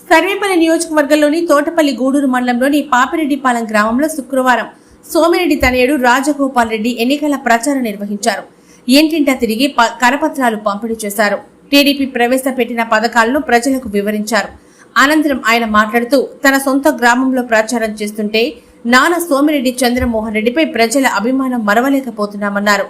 సర్వేపల్లి నియోజకవర్గంలోని తోటపల్లి గూడూరు మండలంలోని పాపిరెడ్డిపాలెం గ్రామంలో శుక్రవారం సోమిరెడ్డి తనయుడు రాజగోపాల్ రెడ్డి ఎన్నికల ప్రచారం నిర్వహించారు. ఇంటింటా తిరిగి ప- కరపత్రాలు పంపిణీ చేశారు. టీడీపీ ప్రవేశపెట్టిన పథకాలను ప్రజలకు వివరించారు. అనంతరం ఆయన మాట్లాడుతూ తన సొంత గ్రామంలో ప్రచారం చేస్తుంటే నాన్న సోమిరెడ్డి చంద్రమోహన్ రెడ్డిపై ప్రజల అభిమానం మరవలేకపోతున్నామన్నారు.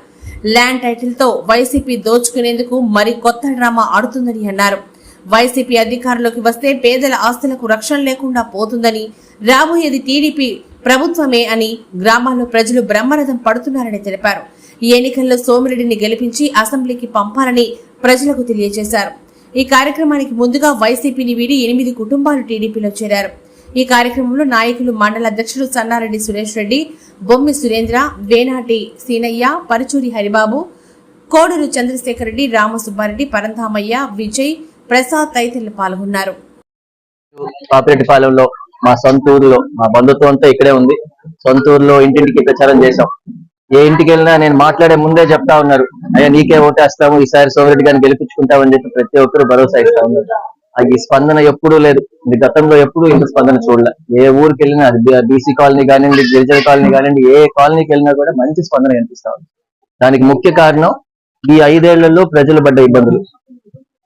ల్యాండ్ టైటిల్తో వైసీపీ దోచుకునేందుకు మరి కొత్త డ్రామా ఆడుతుందని అన్నారు. వైసీపీ అధికారంలోకి వస్తే పేదల ఆస్తులకు రక్షణ లేకుండా పోతుందని రాబోయేది టీడీపీ ప్రభుత్వమే అని గ్రామాల్లో ప్రజలు బ్రహ్మరథం పడుతున్నారని తెలిపారు. ఈ ఎన్నికల్లో సోమిరెడ్డిని గెలిపించి అసెంబ్లీకి పంపాలని ప్రజలకు తెలియజేశారు. ఈ కార్యక్రమానికి ముందుగా వైసీపీని వీడి ఎనిమిది కుటుంబాలు టీడీపీలో చేరారు. ఈ కార్యక్రమంలో నాయకులు మండల అధ్యక్షుడు సన్నారెడ్డి సురేష్ రెడ్డి బొమ్మి సురేంద్ర వేనాటి సీనయ్య పరుచూరి హరిబాబు కోడూరు చంద్రశేఖర్ రెడ్డి రామసుబ్బారెడ్డి పరంధామయ్య విజయ్ ప్రసాద్ తదితరులు పాల్గొన్నారు. పాపిరెడ్డిపాలెంలో మా సొంత ఊర్లో మా బంధుత్వం అంతా ఇక్కడే ఉంది. సొంత ఊర్లో ఇంటింటికి ప్రచారం చేశాం. ఏ ఇంటికి వెళ్ళినా నేను మాట్లాడే ముందే చెప్తా ఉన్నారు. అయ్యా నీకే ఓటేస్తాము ఈసారి సోమరెడ్డి గారిని గెలిపించుకుంటామని చెప్పి ప్రతి ఒక్కరు భరోసా ఇస్తా ఉన్నారు. అది ఈ స్పందన ఎప్పుడూ లేదు. ఇది గతంలో ఎప్పుడూ ఇంత స్పందన చూడలే. ఏ ఊరికి వెళ్ళినా అది బీసీ కాలనీ కానివ్వండి గిరిజన కాలనీ కానివ్వండి ఏ కాలనీకి వెళ్ళినా కూడా మంచి స్పందన కనిపిస్తా ఉంది. దానికి ముఖ్య కారణం ఈ ఐదేళ్ళలో ప్రజలు పడ్డ ఇబ్బందులు.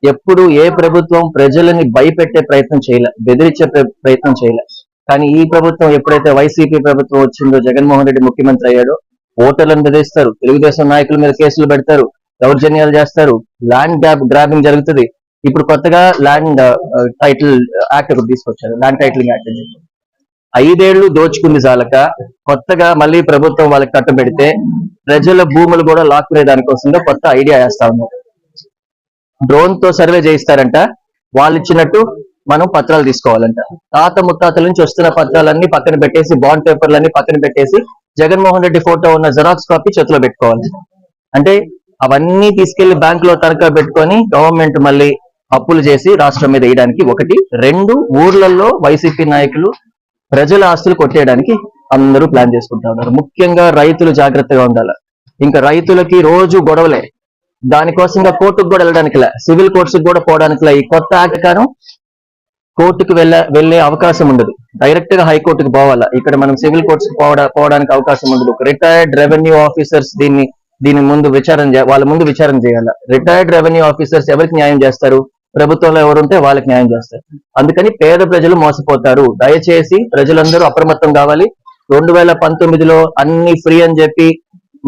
ఎప్పుడు ఏ ప్రభుత్వం ప్రజలని భయపెట్టే ప్రయత్నం చేయలే బెదిరించే ప్రయత్నం చేయలే. కానీ ఈ ప్రభుత్వం ఎప్పుడైతే వైసీపీ ప్రభుత్వం వచ్చిందో జగన్మోహన్ రెడ్డి ముఖ్యమంత్రి అయ్యాడో ఓటర్లను బెదిరిస్తారు. తెలుగుదేశం నాయకుల మీద కేసులు పెడతారు దౌర్జన్యాలు చేస్తారు ల్యాండ్ గ్రాబ్ గ్రాబింగ్ జరుగుతుంది. ఇప్పుడు కొత్తగా ల్యాండ్ టైటిల్ యాక్ట్ ఒకటి తీసుకొచ్చారు ల్యాండ్ టైటిలింగ్ యాక్ట్ అని ఐదేళ్ళు దోచుకుంది జాలక కొత్తగా మళ్ళీ ప్రభుత్వం వాళ్ళకి కట్టబెడితే ప్రజల భూములు కూడా లాక్కునే దానికోసంగా కొత్త ఐడియా వేస్తా ఉన్నారు. డ్రోన్తో సర్వే చేయిస్తారంట. వాళ్ళు ఇచ్చినట్టు మనం పత్రాలు తీసుకోవాలంట. తాత ముత్తాతల నుంచి వస్తున్న పత్రాలన్నీ పక్కన పెట్టేసి బాండ్ పేపర్లన్నీ పక్కన పెట్టేసి జగన్మోహన్ రెడ్డి ఫోటో ఉన్న జెరాక్స్ కాపీ చేతిలో పెట్టుకోవాలి. అంటే అవన్నీ తీసుకెళ్ళి బ్యాంక్లో తనఖా పెట్టుకొని గవర్నమెంట్ మళ్ళీ అప్పులు చేసి రాష్ట్రం మీద వేయడానికి ఒకటి. రెండు ఊర్లలో వైసీపీ నాయకులు ప్రజల ఆస్తులు కొట్టేయడానికి అందరూ ప్లాన్ చేసుకుంటా ఉన్నారు. ముఖ్యంగా రైతులు జాగ్రత్తగా ఉండాలి. ఇంకా రైతులకి రోజు గొడవలే. దానికోసంగా కోర్టుకు కూడా వెళ్ళడానికి సివిల్ కోర్ట్స్ కూడా పోవడానికి ఈ కొత్త యాక్ట్ కారం కోర్టుకు వెళ్ళ వెళ్ళే అవకాశం ఉండదు. డైరెక్ట్గా హైకోర్టుకు పోవాలా. ఇక్కడ మనం సివిల్ కోర్ట్స్ పోవడా పోవడానికి అవకాశం ఉండదు. రిటైర్డ్ రెవెన్యూ ఆఫీసర్స్ దీన్ని దీని ముందు విచారణ వాళ్ళ ముందు విచారణ చేయాలి. రిటైర్డ్ రెవెన్యూ ఆఫీసర్స్ ఎవరికి న్యాయం చేస్తారు? ప్రభుత్వంలో ఎవరు ఉంటే వాళ్ళకి న్యాయం చేస్తారు. అందుకని పేద ప్రజలు మోసపోతారు. దయచేసి ప్రజలందరూ అప్రమత్తం కావాలి. రెండు వేల పంతొమ్మిదిలో అన్ని ఫ్రీ అని చెప్పి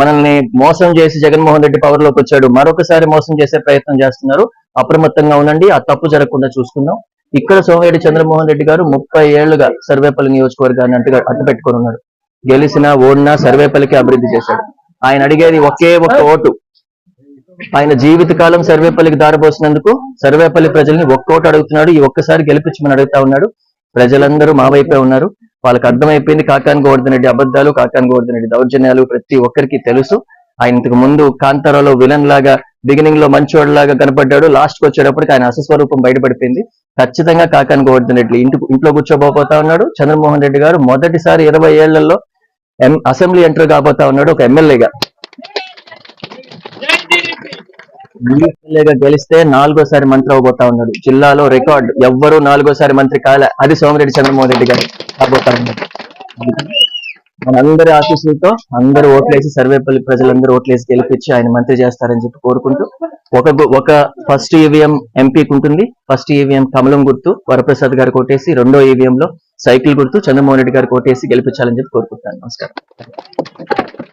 మనల్ని మోసం చేసి జగన్మోహన్ రెడ్డి పవర్లోకి వచ్చాడు మరొకసారి మోసం చేసే ప్రయత్నం చేస్తున్నారు. అప్రమత్తంగా ఉండండి ఆ తప్పు జరగకుండా చూసుకుందాం. ఇక్కడ సోమిరెడ్డి చంద్రమోహన్ రెడ్డి గారు ముప్పై ఏళ్ళుగా సర్వేపల్లి నియోజకవర్గాన్ని అంటుగా అట్టు పెట్టుకుని గెలిచినా ఓడినా సర్వేపల్లికి అభివృద్ధి చేశాడు. ఆయన అడిగేది ఒకే ఒక్క ఓటు. ఆయన జీవితకాలం సర్వేపల్లికి దారిపోసినందుకు సర్వేపల్లి ప్రజల్ని ఒక్కోటి అడుగుతున్నాడు ఈ ఒక్కసారి గెలిపించమని అడుగుతా ఉన్నాడు. ప్రజలందరూ మా వైపే ఉన్నారు. వాళ్ళకి అర్థమైపోయింది కాకాని గోవర్ధన్ రెడ్డి అబద్ధాలు కాకాని గోవర్ధన్ రెడ్డి దౌర్జన్యాలు ప్రతి ఒక్కరికి తెలుసు. ఆయన ఇంతకు ముందు కాంతారాలో విలన్ లాగా బిగినింగ్లో మంచోడలాగా కనపడ్డాడు. లాస్ట్కి వచ్చేటప్పటికి ఆయన అసస్వరూపం బయటపడిపోయింది. ఖచ్చితంగా కాకాని గోవర్ధన్ రెడ్డి ఇంటి ఇంట్లో కూర్చోబోతా ఉన్నాడు. చంద్రమోహన్ రెడ్డి గారు మొదటిసారి ఇరవై ఏళ్ళలో అసెంబ్లీ ఎంటర్ కాబోతా ఉన్నాడు ఒక ఎమ్మెల్యేగా. ఎమ్మెల్యేగా గెలిస్తే నాలుగోసారి మంత్రి అవబోతా ఉన్నాడు. జిల్లాలో రికార్డ్ ఎవ్వరూ నాలుగోసారి మంత్రి కాలే. అది సోమిరెడ్డి చంద్రమోహన్ రెడ్డి గారు. కాబోతా మనందరి ఆశీస్సులతో అందరూ ఓట్లేసి సర్వేపల్లి ప్రజలందరూ ఓట్లేసి గెలిపించి ఆయన మంత్రి చేస్తారని చెప్పి కోరుకుంటూ ఒక గు- ఒక ఫస్ట్ ఈవీఎం ఎంపీకి ఉంటుంది. ఫస్ట్ ఈవీఎం కమలం గుర్తు వరప్రసాద్ గారు కొట్టేసి రెండో ఈవీఎం లో సైకిల్ గుర్తు చంద్రమోహన్ రెడ్డి గారు కొట్టేసి గెలిపించాలని చెప్పి కోరుకుంటున్నాను. నమస్కారం.